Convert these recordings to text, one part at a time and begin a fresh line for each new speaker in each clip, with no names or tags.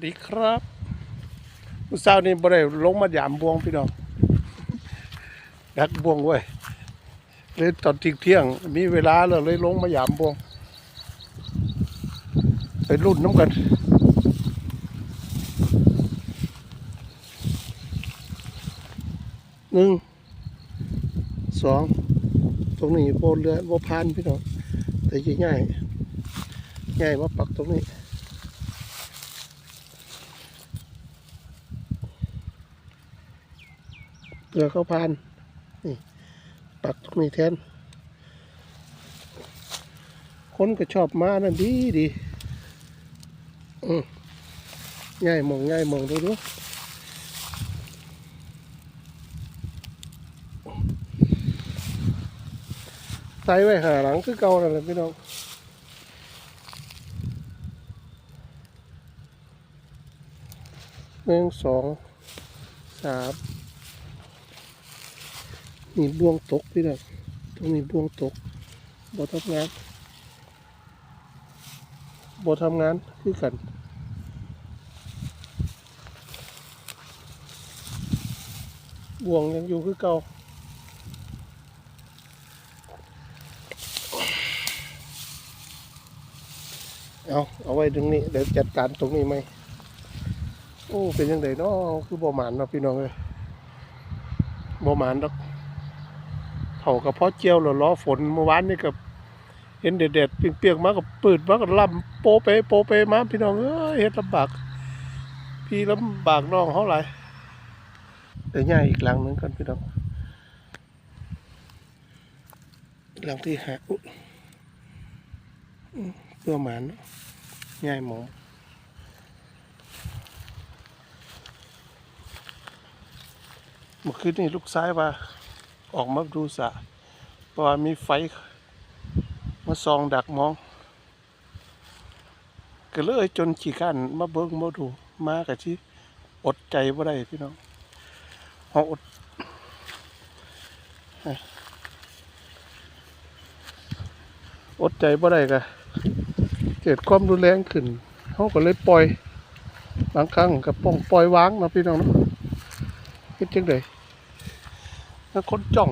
สดีครับผู้สาวนี่บ่ได้ลงมาหยามบวงพี่น้องดักบวงไว้เลยตอนทิ้งเที่ยง มีเวลาแล้วเลยลงมาหยามบวง ไปรุ่นน้ำกันหนึ่งสองตรงนี้โบนเรือโบพานพี่น้องแต่ยังง่ายง่ายว่าปักตรงนี้ เรือเข้าพานนี่ปักตรงนี้แทน คนก็ชอบมานั่นดีดีอืง่ายมองง่ายมองดูดูใส่ไว้หาหลังคือเก่าแหละพี่น้องหนึ่งสองสาม นี่บ่วงตกพี่น้องตรงนี้บ่วงตกบ่ทำงานบ่ทำงานคือกันบ่วงยังอยู่คือเก่าเอาเอาไว้ตรงนี้เดี๋ยวจัดการตรงนี้ไหมโอ้เป็นยังไงเนาะคือบ่หมานเนาะพี่น้องเลยบ่หมานดอก เขากับพ่อเจียวหรอล้อฝนเมื่อวานนี่กับเห็นเด็ดๆเปียกๆมากับปืดมากับลำโปเปโปเปมาพี่น้องเอ้ยเฮ็ดลำบาก พี่ลำบากน้องเขาหลายเดี๋ยวย่ายอีกหลังหนึงกันพี่น้องหลังที่หาอุ๊ยอืมเพื่อหมานเนาะย่ายหมอเมื่อคืนนี่ลูกซ้ายว่า ออกมาดูสะเพราะว่ามีไฟมาส่องดักมอง ก็เลยจนขี้ข้นมาเบิ่งมาดูมากะที่อดใจบ่ได้พี่น้องเฮาอดอดใจบ่ได้ก็เกิดความรุนแรงขึ้นเฮาก็เลยปล่อย บางครั้งก็ป้องปล่อยวางนาะพี่น้องเนาะเฮ็ดจังได แล้วคนจ้อง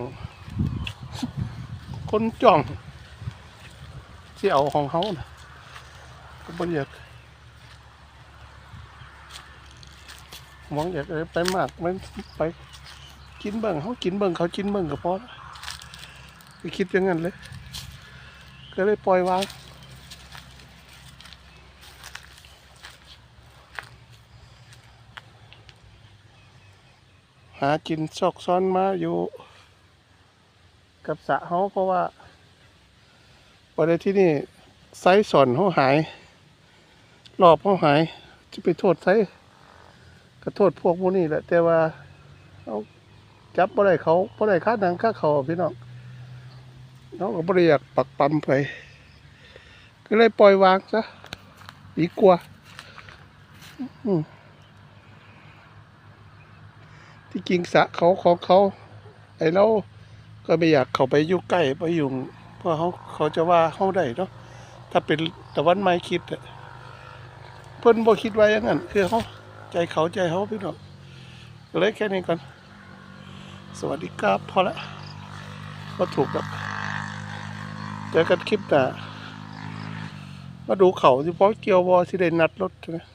คนจ้องที่เอาของเขานะก็บ่อยากหวังอยากไปมากมันไปกินเบิ่งเขากินเบิ่งเขากินเบิ่งก็พอไปคิดอย่างนั้นเลย ก็เลยปล่อยวาง หากินซอกซ้อนมาอยู่ กับสะเขาเพราะว่าประเด็นที่นี่ไซส์สอนเขาหายรอบเขาหาย จะไปโทษไซส์ก็โทษพวกพวกนี้แหละ แต่ว่าเอาจับบ่ได้เขาบ่ได้ค่าหนังค่าเขาพี่น้องเขาก็บ่ได้อยากปักปั๊มไปก็เลยปล่อยวางซะดีกว่า อืม ที่จริงสะเขาของเขาไอ้เราก็ไม่อยากเขาไปอยู่ใกล้ไปยุ่งเพราะเขาเขาจะว่าเขาได้เนาะถ้าเป็นตะวันไม้คิดเพิ่นบ่คิดไว้อย่างนั้นคือเขาใจเขาใจเขาพี่น้องก็เลยแค่นี้ก่อนสวัสดีครับพอละก็ถูกกับเจอกันคลิปหน้ามาดูเขาที่พอเกียววอสิได้นัดรถนะ